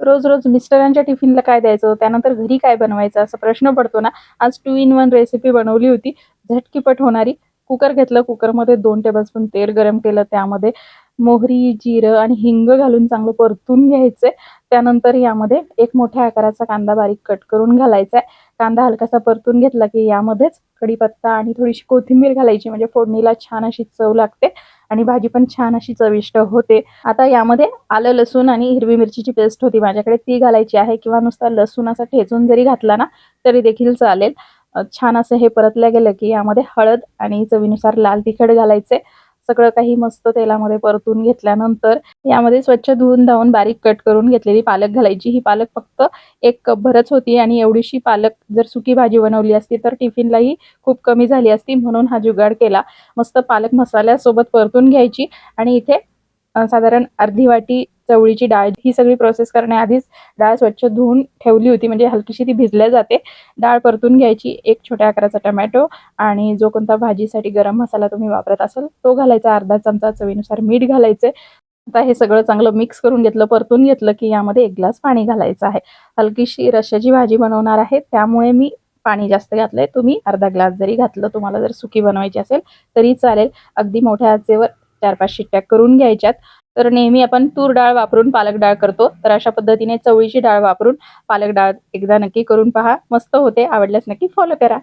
रोज रोज मिस्टरांच्या टिफिनला काय द्यायचं? त्यानंतर घरी काय बनवायचं? असा प्रश्न पडतो ना. आज टू इन वन रेसिपी बनवली होती. झटकीपट होणारी. कुकर घेतलं. कुकरमध्ये दोन टेबलस्पून तेल गरम केलं त्यामध्ये. मोहरी जिरं आणि हिंग घालून चांगलं परतून घ्यायचंय. त्यानंतर यामध्ये एक मोठ्या आकाराचा कांदा बारीक कट करून घालायचा आहे कांदा हलकासा परतून घेतला की यामध्येच कढीपत्ता आणि थोडीशी कोथिंबीर घालायची. म्हणजे फोडणीला छान अशी चव लागते. आणि भाजी पण छान अशी चविष्ट होते. आता यामध्ये आलं लसूण आणि हिरवी मिरचीची पेस्ट होती माझ्याकडे. ती घालायची आहे किंवा नुसता लसूण असा ठेचून जरी घातला ना तरी देखील चालेल. छान असं हे परतलं गेलं की यामध्ये हळद आणि चवीनुसार लाल तिखट घालायचे. सगळं काही मस्त तेलामध्ये परतून घेतल्यानंतर यामध्ये स्वच्छ धुवून धावून बारीक कट करून घेतलेली पालक घालायची. ही पालक फक्त एक कप भरच होती आणि एवढीशी पालक जर सुकी भाजी बनवली असती तर टिफिनलाही खूप कमी झाली असती म्हणून हा जुगाड केला. मस्त पालक मसाल्यासोबत परतून घ्यायची आणि इथे साधारण अर्धी वाटी चवळीची डाळ ही सगळी प्रोसेस करण्याआधीच डाळ स्वच्छ धुवून ठेवली होती. म्हणजे हलकीशी ती भिजल्या जाते. डाळ परतून घ्यायची एक छोट्या आकाराचा टमॅटो आणि जो कोणता भाजीसाठी गरम मसाला तुम्ही वापरत असाल तो घालायचा. अर्धा चमचा चवीनुसार मीठ घालायचे. आता हे सगळं चांगलं मिक्स करून घेतलं परतून घेतलं की यामध्ये एक ग्लास पाणी घालायचं आहे. हलकीशी रश्याची भाजी बनवणार आहे. त्यामुळे मी पाणी जास्त घातलंय. तुम्ही अर्धा ग्लास जरी घातलं तुम्हाला जर सुकी बनवायची असेल तरी चालेल. अगदी मोठ्या आचेवर चार पाच शिट्ट्या करून घ्यायच्यात. तर नेहमी आपण तूर डाळ वापरून पालक डाळ करतो. तर अशा पद्धतीने चवळीची डाळ वापरून पालक डाळ एकदा नक्की करून पहा. मस्त होते. आवडल्यास नक्की फॉलो करा.